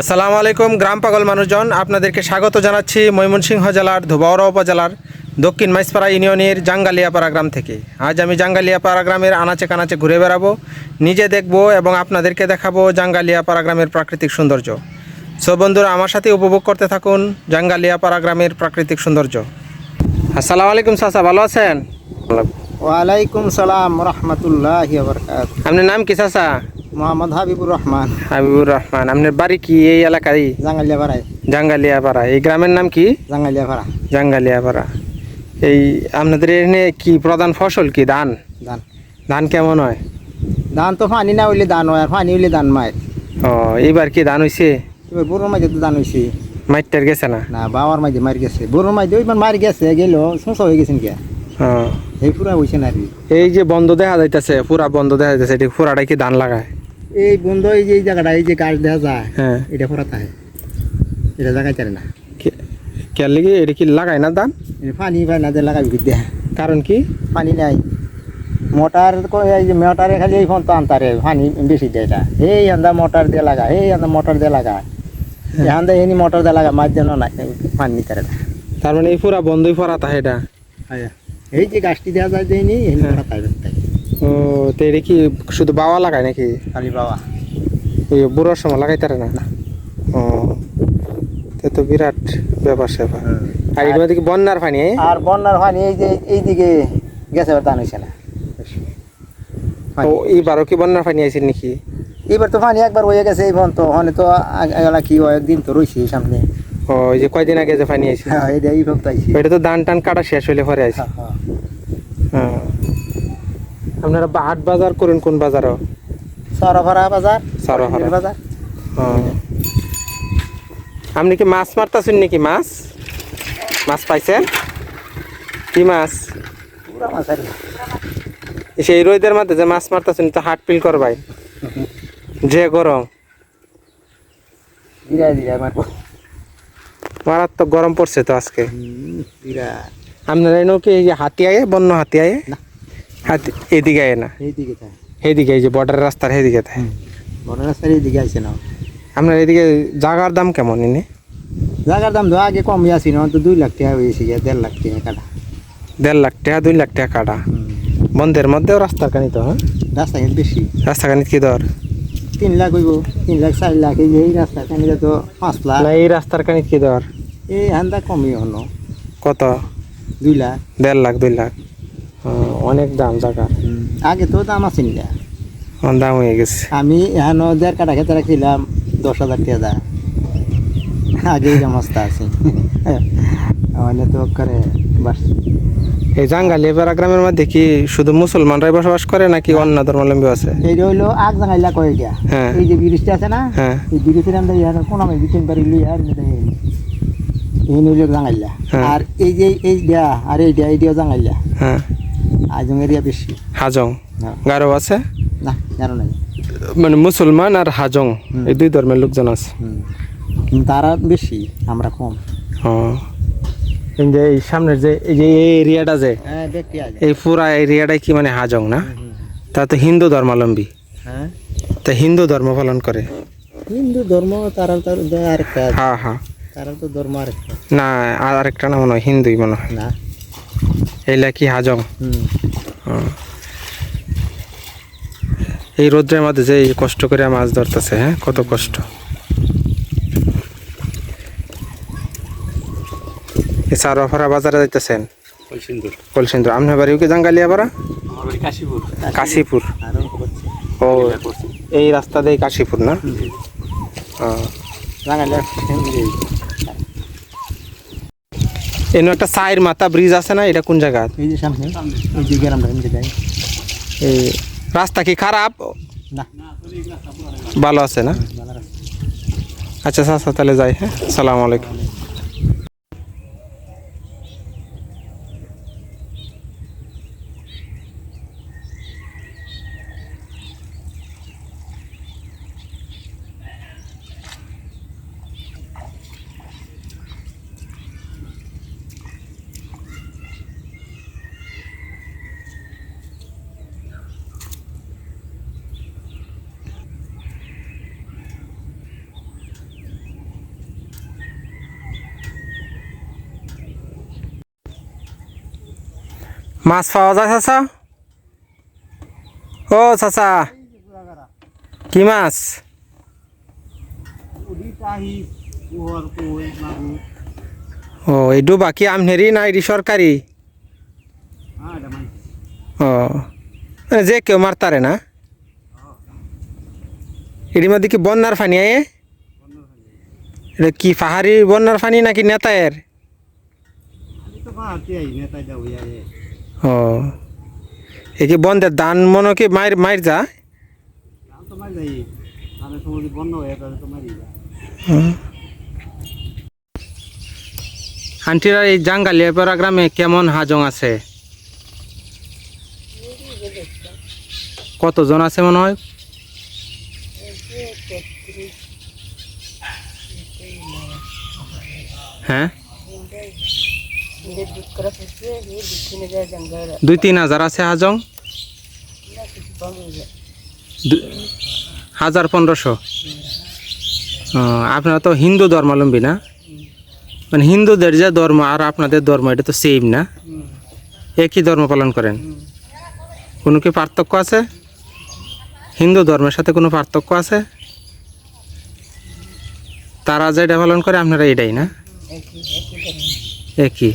আসসালামু আলাইকুম গ্রাম পাগল মানুষজন। আপনাদেরকে স্বাগত জানাচ্ছি ময়মনসিংহ জেলার ধোবাউড়া উপজেলার দক্ষিণ মাইসপাড়া ইউনিয়নের জাঙ্গালিয়াপাড়া গ্রাম থেকে। আজ আমি জাঙ্গালিয়াপাড়া গ্রামের আনাচে কানাচে ঘুরে বেড়াবো নিজে দেখব এবং আপনাদেরকে দেখাবো জাঙ্গালিয়াপাড়া গ্রামের প্রাকৃতিক সৌন্দর্য। সো বন্ধুরা আমার সাথে উপভোগ করতে থাকুন জাঙ্গালিয়াপাড়া গ্রামের প্রাকৃতিক সৌন্দর্য। আসসালামু আলাইকুম চাচা ভালো আছেন? ওয়ালাইকুম সালাম রহমতুল্লাহ আপনার নাম কি চাচা? মোহাম্মদ হাবিবুর রহমান। হাবিবুর রহমান আপনার বাড়ি কি এই এলাকায় জাঙ্গালিয়া ভাড়ায় জাঙ্গালিয়াপাড়া। এই গ্রামের নাম কি? জাঙ্গালিয়া ভাড়া জাঙ্গালিয়াপাড়া। এই আপনাদের এখানে কি প্রধান ফসল কি? ধান? ধান। ধান কেমন হয়? ধান তো পানি না হইলে ধান হয় আর পানি হইলে ধান মায়। ও এইবার কি ধান হইছে? এবার বুড়োর মাঝে তো ধান হয়েছে মাইটার গেছে না? না বাবার মাঝে মারি গেছে। বুড়োর মাঝে ওইবার মারি গেছে গেল শোঁস হয়ে গেছেন কে? ও। এই পুরা হয়েছে না। এই যে বন্ধ দেখা যাইতেছে পুরা বন্ধ দেখা যাইতেছে এটি পুরাটাই কি ধান লাগায়? এই বন্ধ এই যে এই জায়গাটা এই যে গাছ দেখা যায় হ্যাঁ। এটা পুরা থাকে এটা জায়গায় চারে না। কে লিগে এটা কি লাগায় না এটা পানি পায় না যে লাগাবি বিদ্যা কারণ কি? পানি নাই। মোটর এই যে মোটরে খালি এই ফোন তো আনতারে পানি বেশি দেয় এটা। এই আন্দা মোটর দিয়ে লাগা এই আন্দা মোটর দিয়ে লাগা এখান এনি মোটর দিয়ে লাগা মাছ যেন নাই পানি নিতে না। তার মানে এই পুরা বন্ধই পড়া তা এটা? এই যে গাছটি দেওয়া যায় দেয়নি এই হ্যাঁ। তো এটা কি শুধু বাবা লাগায় নাকি? খালি বাবা ওই বুড়োর সময় লাগাইতারে না? ও তো তো বিরাট ব্যাপার স্যাপার। আর এর মধ্যে কি বন্যার পানি? আর বন্যার পানি এই যে এই দিকে গেছে এবার দান হয়েছে না। ও এইবারও কি বন্যার পানি আইছে নাকি? এবার তো পানি একবার হয়ে গেছে এই ফোন তো ওখানে তো এগুলা কি হয় একদিন তো রয়েছে সামনে। ও এই যে কয়দিন আগে যে পানি আইছে? হ্যাঁ এই এই ভক্ত আইছি। এটা তো ধান টান কাটা শেষ হইলে পরে আইছে। হ্যাঁ, হ্যাঁ। হ্যাঁ। আপনারা বা- হাট বাজার করুন কোন বাজারও? সরফরা বাজার সরফরা। বাজার। আপনি কি মাছ মারতাছেন নাকি মাছ? মাছ পাইছেন? কি মাছ? সেই রোদের মধ্যে যে মাছ মারতাছেন তো হাট পিল করবাই। যে গরম। মারাত্মক গরম পড়ছে তো আজকে। আপনারা এনে কি এই যে হাতি বন্য হাতি আয়ে? না। এদিকে আয়ে না। এইদিকে তাই? এইদিকে এই যে বর্ডার রাস্তার এইদিকে তাই? বড় রাস্তার এইদিকে আছে না আপনার এদিকে জাগার দাম কেমন এনে? জায়গার দাম তো আগে কমই আসি না তো দুই লাখ টাকা হয়েছে গিয়ে দেড় লাখ টাকা কাটা। দেড় লাখ টাকা দুই লাখ টাকা কাটা। বন্ধের মধ্যেও রাস্তার কানি তো হ্যাঁ? রাস্তা কিন্তু বেশি। রাস্তা কানি কি দর? তিন লাখ হইব তিন লাখ চার লাখ এই এই রাস্তা কেন তো পাঁচ লাখ। এই রাস্তার কানি কি দর? এই হান্দা কমই হন কত? দুই লাখ। দেড় লাখ দুই লাখ। অনেক দাম জায়গা। আগে তো দাম আছে না দাম হয়ে গেছে। আমি এখানে দেড় কাটা খেতে রাখছিলাম দশ হাজার টাকা দা আগে এই মস্তা আছে। মানে তো করে বাস। এই জাঙ্গালি বেড়া গ্রামের মধ্যে কি শুধু মুসলমানরাই বসবাস করে নাকি অন্য ধর্মাবলম্বী আছে? এইটা হইল আগ জাঙ্গাইলা কয়ে গিয়া? হ্যাঁ। এই যে ব্রিজটা আছে না হ্যাঁ। এই ব্রিজের আমরা ইয়ার কোন আমি বিচিন পারি মেটা এই হইল জাঙাইলা হ্যাঁ। আর এই যে এই দিয়া আর এই দিয়া এই দিয়া জাঙাইলা হ্যাঁ। আজং এরিয়া বেশি। হাজং। গারো আছে? না জানো নাই। মানে মুসলমান আর হাজং এই দুই ধর্মের লোকজন আছে। তারা বেশি আমরা কম। যে এই সামনের যে এই যে এই এরিয়াটা যে হ্যাঁ এই পুরা এরিয়াটাই কি মানে হাজং না? তা তো হিন্দু ধর্মাবলম্বী। হ্যাঁ। তা হিন্দু ধর্ম পালন করে? হিন্দু ধর্ম তারা তার আরেকটা হ্যাঁ হ্যাঁ। তারা তো ধর্ম আরেকটা। না আরেকটা না মনে হয় হিন্দুই মনে হয়। না। এইলা কি হাজং। এই রোদ্রের মধ্যে যে এই কষ্ট করে মাছ ধরতেছে হ্যাঁ কত কষ্ট। এই সারোফারা বাজারে যাইতেছেন? কলসিন্দুর। আপনার বাড়িও কি জাঙ্গালিয়া পাড়া কাশীপুর। ও এই রাস্তা দিয়ে কাশীপুর না। এনে একটা সাইর মাথা ব্রিজ আছে না এটা কোন জায়গা? এই যে সামনে এই যে গ্রামটা এমনি যাই। এই রাস্তা কি খারাপ? না। ভালো আছে না? রাস্তা। আচ্ছা আচ্ছা তাহলে যাই হ্যাঁ? সালাম আলাইকুম। মাছ পাওয়া যায়, চাচা? ও, চাচা। কি মাছ? ও এই ডুবা কি আমনেরি না এটি সরকারি ও মানে যে কেউ মারতারে না? এটির মধ্যে কি বন্যার পানি আয়ে? কি পাহাড়ি বন্যার পানি নাকি নেতায়ের ও। এ কি বন্ধের দান মনে কি মায়ের মায়ের যা আন্টিরা এই জাঙ্গালিয়াপাড়া গ্রামে কেমন হাজং আছে? কতজন আছে মনে হয়? হ্যাঁ? দুই তিন হাজার আছে হাজং? হাজার পনেরোশো। আপনারা তো হিন্দু ধর্মাবলম্বী না? মানে হিন্দুদের যে ধর্ম আর আপনাদের ধর্ম এটা তো সেম না? একই ধর্ম পালন করেন? কোনো কি পার্থক্য আছে? হিন্দু ধর্মের সাথে কোনো পার্থক্য আছে? তারা যেটা পালন করে আপনারা এটাই না? একই।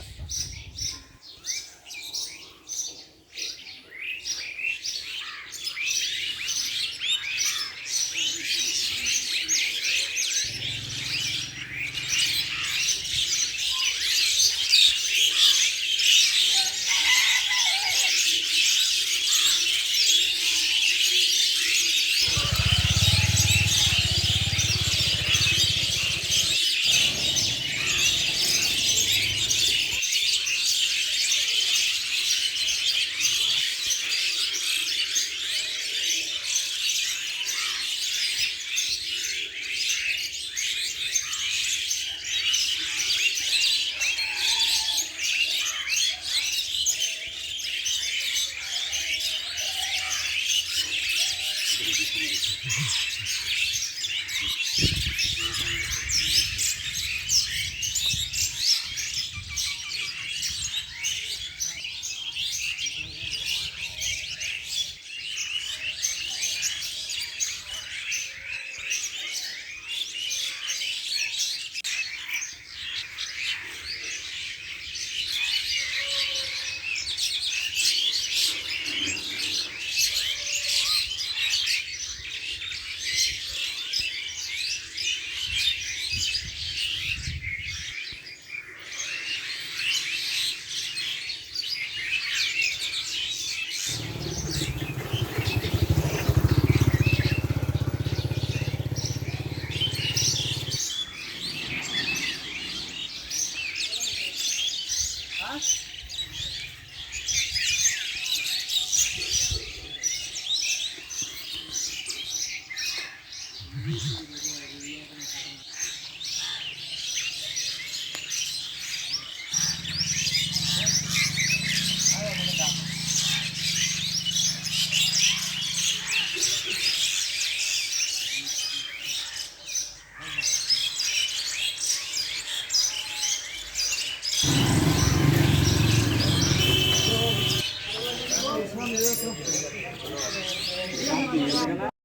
stuff. হ্যাঁ